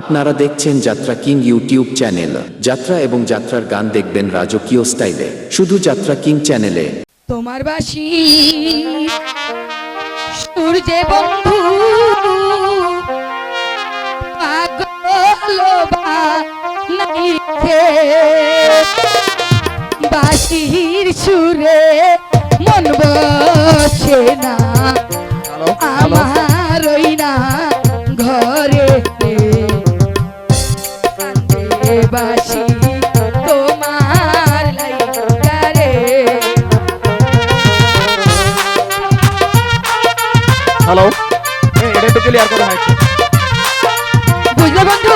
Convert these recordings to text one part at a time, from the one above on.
আপনারা দেখছেন যাত্রা কিং ইউটিউব চ্যানেল। যাত্রা এবং যাত্রার গান দেখবেন রাজকীয় স্টাইলে। শুধু যাত্রা কিং চ্যানেলে। তোমার বাসি সূর্যে বন্ধু পাগল বাসির সুরে মন বসে না। আমার হ্যালো এটা একটু ক্লিয়ার করা হয়েছে। বুঝলে বন্ধু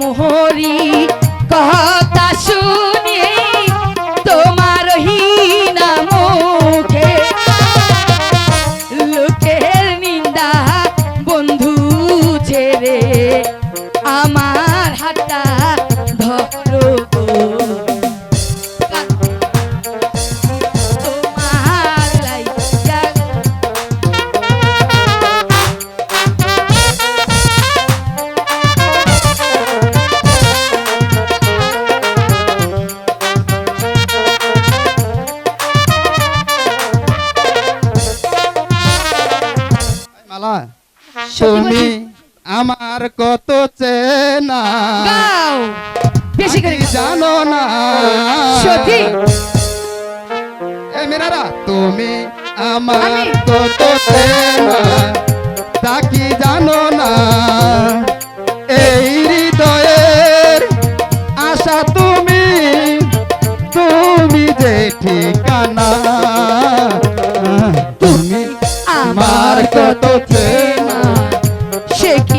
মোহরি আমার কত চেনা? বেশি করে জানো না। সত্যি এ মেরারা তুমি আমার কত চেনা তা কি জানো না? এই হৃদয়ের আশা তুমি তুমি যে ঠিকানা তুমি আমার কত চেনা। সে কি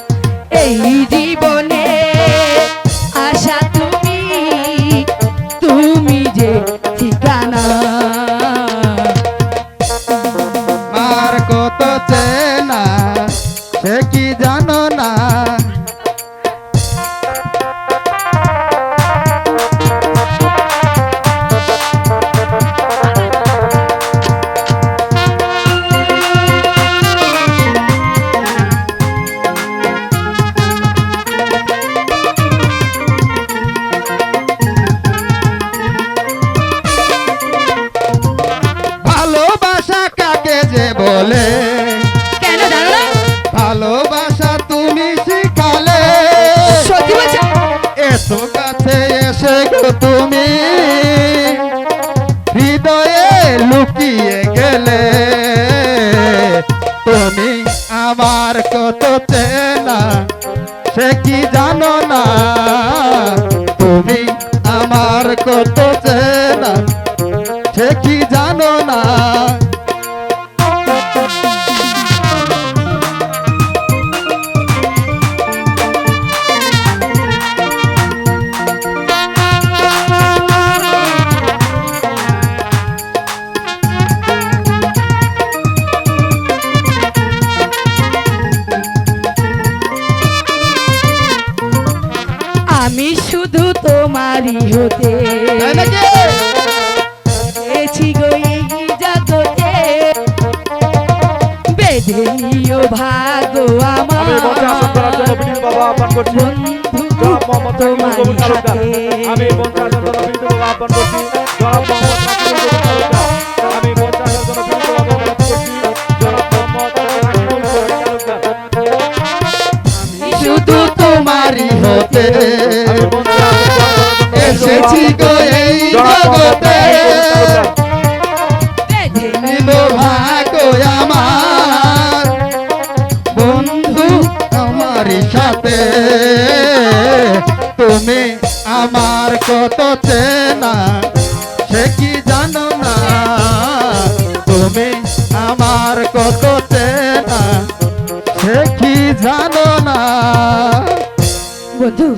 তুমি। হৃদয়ে লুকিয়ে গেলে তুমি আমার কত চেনা সে কি জানো না? তোমারই হতে? এছি গো এই জগতে। বেঁধে নিও ভাগ্য আমার। আমি আমি আমি শুধু তোমারই হতে। এসেছি গো এই জগতে। ভাগ্য আমার। বন্ধু আমার সাথে। তুমি আমার কত চেনা সে কি জানো না? তুমি আমার কত চেনা সে কি জানো না? বন্ধু